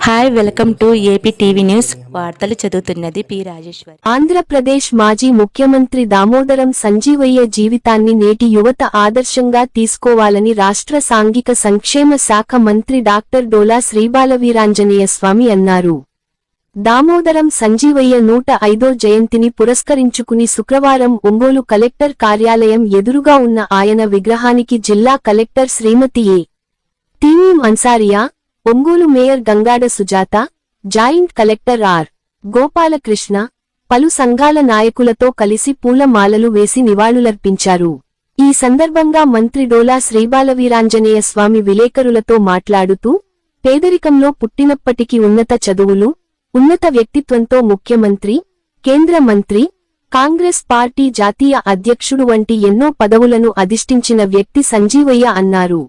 Hi welcome to AP TV news వార్తలు చదువుతున్నది P Rajeshwari. Andhra Pradesh మాజీ ముఖ్యమంత్రి దామోదరం సంజీవయ్య జీవితాన్ని నేటి యువత ఆదర్శంగా తీసుకోవాలని రాష్ట్ర సాంఘిక సంక్షేమ శాఖ మంత్రి డాక్టర్ డోలా శ్రీబాలవీరాంజనేయ స్వామి అన్నారు. దామోదరం సంజీవయ్య నూట ఐదో జయంతిని పురస్కరించుకుని శుక్రవారం ఒంగోలు కలెక్టర్ కార్యాలయం ఎదురుగా ఉన్న ఆయన విగ్రహానికి జిల్లా collector Srimathi A. Tameem Ansariya Ongole mayor Gangada Sujatha joint collector R. Gopalakrishna పలు సంఘాల నాయకులతో కలిసి పూలమాలలు వేసి నివాళులర్పించారు. ఈ సందర్భంగా మంత్రి డోలా శ్రీబాలవీరాంజనేయ స్వామి విలేకరులతో మాట్లాడుతూ పేదరికంలో పుట్టినప్పటికీ ఉన్నత చదువులు ఉన్నత వ్యక్తిత్వంతో ముఖ్యమంత్రి కేంద్ర మంత్రి కాంగ్రెస్ పార్టీ జాతీయ అధ్యక్షుడు వంటి ఎన్నో పదవులను అధిష్ఠించిన వ్యక్తి సంజీవయ్య అన్నారు.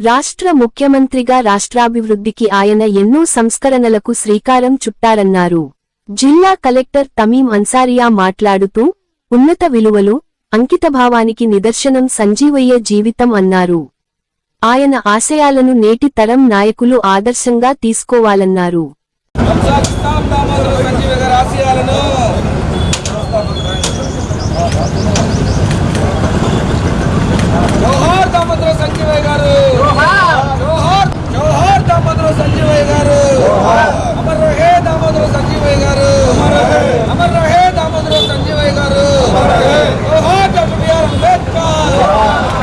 రాష్ట్ర ముఖ్యమంత్రిగా రాష్ట్రాభివృద్ధికి ఆయన ఎన్నో సంస్కరణలకు శ్రీకారం చుట్టారన్నారు. జిల్లా కలెక్టర్ తమీం అన్సారియా మాట్లాడుతూ ఉన్నత విలువలు అంకితభావానికి నిదర్శనం సంజీవయ్య జీవితం అన్నారు. ఆయన ఆశయాలను నేటి తరం నాయకులు ఆదర్శంగా తీసుకోవాలన్నారు. సంజీవయ్య గారు దామోదర సంజీవయ్య గారు అమర్ రహే దామోదర సంజీవయ్య గారు అమర్ రహే దామోదర సంజీవయ్య గారు జోహార్ డాక్టర్ బిఆర్ అంబేద్కర్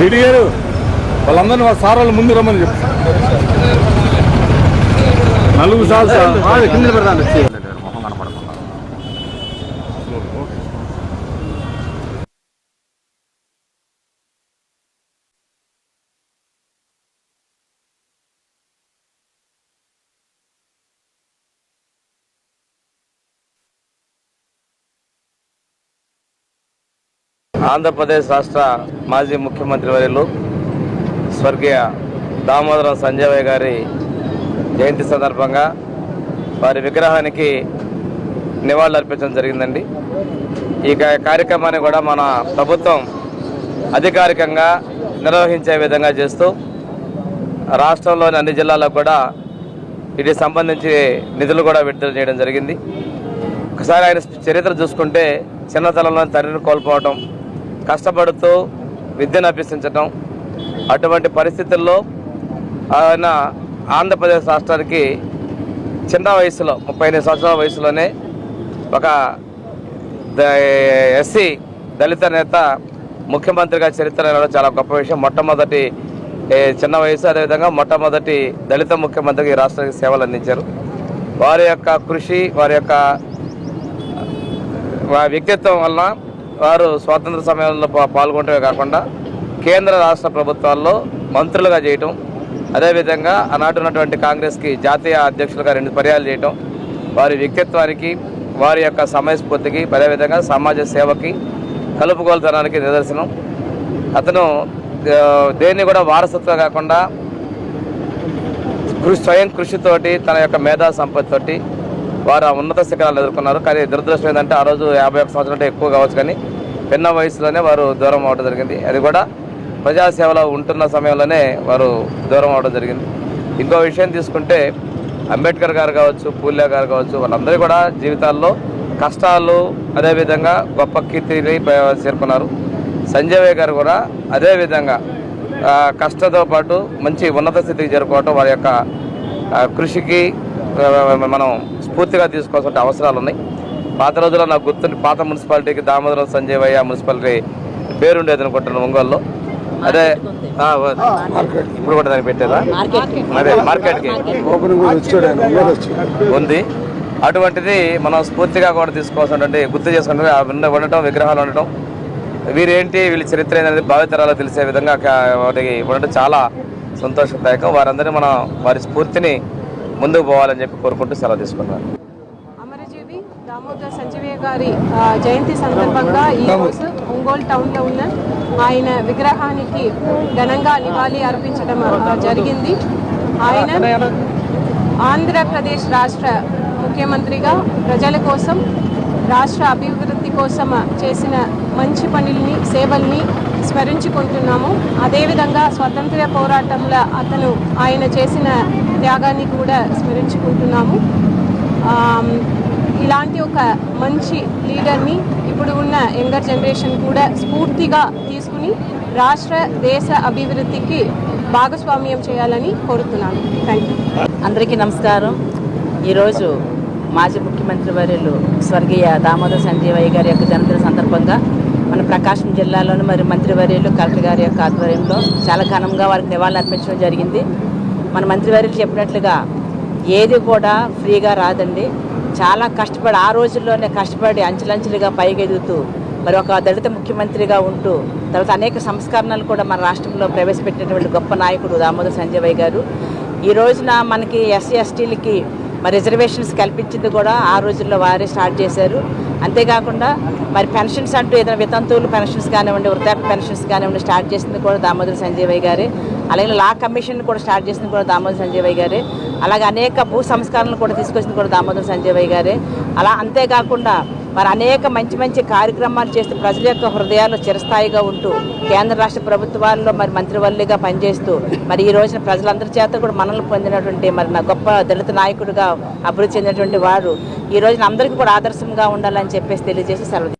డిడి గారు వాళ్ళందరినీ వాళ్ళ సార్ వాళ్ళు ముందు రమ్మని చెప్పు. నలుగురు సార్లు సార్. కింద పెడతాను. ఆంధ్రప్రదేశ్ రాష్ట్ర మాజీ ముఖ్యమంత్రి వర్యులు స్వర్గీయ దామోదరం సంజయ్ గారి జయంతి సందర్భంగా వారి విగ్రహానికి నివాళులు అర్పించడం జరిగిందండి. ఈ కార్యక్రమాన్ని కూడా మన ప్రభుత్వం అధికారికంగా నిర్వహించే విధంగా చేస్తూ రాష్ట్రంలోని అన్ని జిల్లాలకు కూడా వీటికి సంబంధించి నిధులు కూడా విడుదల చేయడం జరిగింది. ఒకసారి ఆయన చరిత్ర చూసుకుంటే చిన్నతనంలో తండ్రిని కోల్పోవటం కష్టపడుతూ విద్యను అభ్యసించటం అటువంటి పరిస్థితుల్లో ఆయన ఆంధ్రప్రదేశ్ రాష్ట్రానికి చిన్న వయసులో ముప్పై ఎనిమిది సంవత్సరాల వయసులోనే ఒక ఎస్సీ దళిత నేత ముఖ్యమంత్రిగా చరిత్ర చాలా గొప్ప విషయం. మొట్టమొదటి చిన్న వయసు అదేవిధంగా మొట్టమొదటి దళిత ముఖ్యమంత్రికి ఈ రాష్ట్రానికి సేవలు అందించారు. వారి యొక్క కృషి వారి యొక్క వ్యక్తిత్వం వల్ల వారు స్వాతంత్ర సమయంలో పాల్గొనటమే కాకుండా కేంద్ర రాష్ట్ర ప్రభుత్వాల్లో మంత్రులుగా చేయటం అదేవిధంగా ఆనాటి ఉన్నటువంటి కాంగ్రెస్కి జాతీయ అధ్యక్షులుగా రెండు పర్యాలు చేయటం వారి వ్యక్తిత్వానికి వారి యొక్క సమయస్ఫూర్తికి అదేవిధంగా సమాజ సేవకి కలుపుకోలుతనానికి నిదర్శనం. అతను దేన్ని కూడా వారసత్వం కాకుండా కృషి స్వయం కృషితోటి తన యొక్క మేధా సంపత్తితోటి వారు ఆ ఉన్నత శిఖరాలు ఎదుర్కొన్నారు. కానీ దురదృష్టం ఏంటంటే ఆ రోజు యాభై ఒక్క సంవత్సరం అంటే ఎక్కువ కావచ్చు కానీ పిన్న వయసులోనే వారు దూరం అవడం జరిగింది. అది కూడా ప్రజాసేవలో ఉంటున్న సమయంలోనే వారు దూరం అవడం జరిగింది. ఇంకో విషయం తీసుకుంటే అంబేద్కర్ గారు కావచ్చు పూల్యా గారు కావచ్చు వాళ్ళందరూ కూడా జీవితాల్లో కష్టాలు అదేవిధంగా గొప్ప కీర్తిని చేరుకున్నారు. సంజయ్ గారు కూడా అదేవిధంగా కష్టంతో పాటు మంచి ఉన్నత స్థితికి చేరుకోవటం వారి యొక్క కృషికి మనం స్ఫూర్తిగా తీసుకోవాల్సిన అవసరాలు ఉన్నాయి. పాత రోజుల్లో నాకు గుర్తుండి పాత మున్సిపాలిటీకి దామోదరం సంజయవయ్య మున్సిపాలిటీ పేరుండేది అనుకుంటున్నాను ఒంగోలులో. అదే ఇప్పుడు కూడా దానికి పెట్టేదా? అదే మార్కెట్కి. ఉంది. అటువంటిది మనం స్ఫూర్తిగా కూడా తీసుకోవాల్సినటువంటి గుర్తు చేసుకుంటే ఉండటం విగ్రహాలు ఉండటం వీరేంటి వీళ్ళ చరిత్ర ఏంటనేది భావితరాలు తెలిసే విధంగా వాటికి ఉండటం చాలా సంతోషదాయకం. వారందరినీ మనం వారి స్ఫూర్తిని ముందుకు పోవాలని చెప్పి కోరుకుంటూ సెలవు తీసుకున్నాను అమరజీవి దామోదర్ సంజీవయ్య గారి జయంతి సందర్భంగా ఈ రోజు ఒంగోలు టౌన్లో ఉన్న ఆయన విగ్రహానికి ఘనంగా నివాళి అర్పించడం జరిగింది. ఆయన ఆంధ్రప్రదేశ్ రాష్ట్ర ముఖ్యమంత్రిగా ప్రజల కోసం రాష్ట్ర అభివృద్ధి కోసం చేసిన మంచి పనుల్ని సేవల్ని స్మరించుకుంటున్నాము. అదేవిధంగా స్వతంత్ర పోరాటంలో అతను ఆయన చేసిన త్యాగాన్ని కూడా స్మరించుకుంటున్నాము. ఇలాంటి ఒక మంచి లీడర్ని ఇప్పుడు ఉన్న యంగర్ జనరేషన్ కూడా స్ఫూర్తిగా తీసుకుని రాష్ట్ర దేశ అభివృద్ధికి భాగస్వామ్యం చేయాలని కోరుతున్నాను. థ్యాంక్ యూ అందరికీ నమస్కారం. ఈరోజు మాజీ ముఖ్యమంత్రి వర్యులు స్వర్గీయ దామోదర్ సంజీవయ్య గారి యొక్క జన్మదిన సందర్భంగా మన ప్రకాశం జిల్లాలోని మరి మంత్రివర్యులు కలెక్టర్ గారి యొక్క ఆధ్వర్యంలో చాలా ఘనంగా వారికి నివాళులు అర్పించడం జరిగింది. మన మంత్రివర్యులు చెప్పినట్లుగా ఏది కూడా ఫ్రీగా రాదండి. చాలా కష్టపడి ఆ రోజుల్లోనే కష్టపడి అంచెలంచెలుగా పైకి ఎదుగుతూ మరి ఒక దళిత ముఖ్యమంత్రిగా ఉంటూ తర్వాత అనేక సంస్కరణలు కూడా మన రాష్ట్రంలో ప్రవేశపెట్టినటువంటి గొప్ప నాయకుడు దామోదర్ సంజయ్ గారు. ఈ రోజున మనకి ఎస్సీ ఎస్టీలకి మరి రిజర్వేషన్స్ కల్పించింది కూడా ఆ రోజుల్లో వారే స్టార్ట్ చేశారు. అంతేకాకుండా మరి పెన్షన్స్ అంటూ ఏదైనా వితంతువులు పెన్షన్స్ కానివ్వండి వృద్ధాప్య పెన్షన్స్ కానివ్వండి స్టార్ట్ చేసింది కూడా దామోదర్ సంజీవయ్య గారే. అలాగే లా కమిషన్ కూడా స్టార్ట్ చేసింది కూడా దామోదర్ సంజీవయ్య గారే. అలాగే అనేక భూ సంస్కరణలు కూడా తీసుకొచ్చింది కూడా దామోదర్ సంజీవయ్య గారే. అలా అంతేకాకుండా మరి అనేక మంచి మంచి కార్యక్రమాలు చేస్తూ ప్రజల యొక్క హృదయాల్లో చిరస్థాయిగా ఉంటూ కేంద్ర రాష్ట్ర ప్రభుత్వాల్లో మరి మంత్రివల్లిగా పనిచేస్తూ మరి ఈ రోజున ప్రజలందరి చేత కూడా మనల్ని పొందినటువంటి మరి నా గొప్ప దళిత నాయకుడిగా అభివృద్ధి చెందినటువంటి వారు ఈ రోజున అందరికీ కూడా ఆదర్శంగా ఉండాలని చెప్పేసి తెలియజేసి సెలవు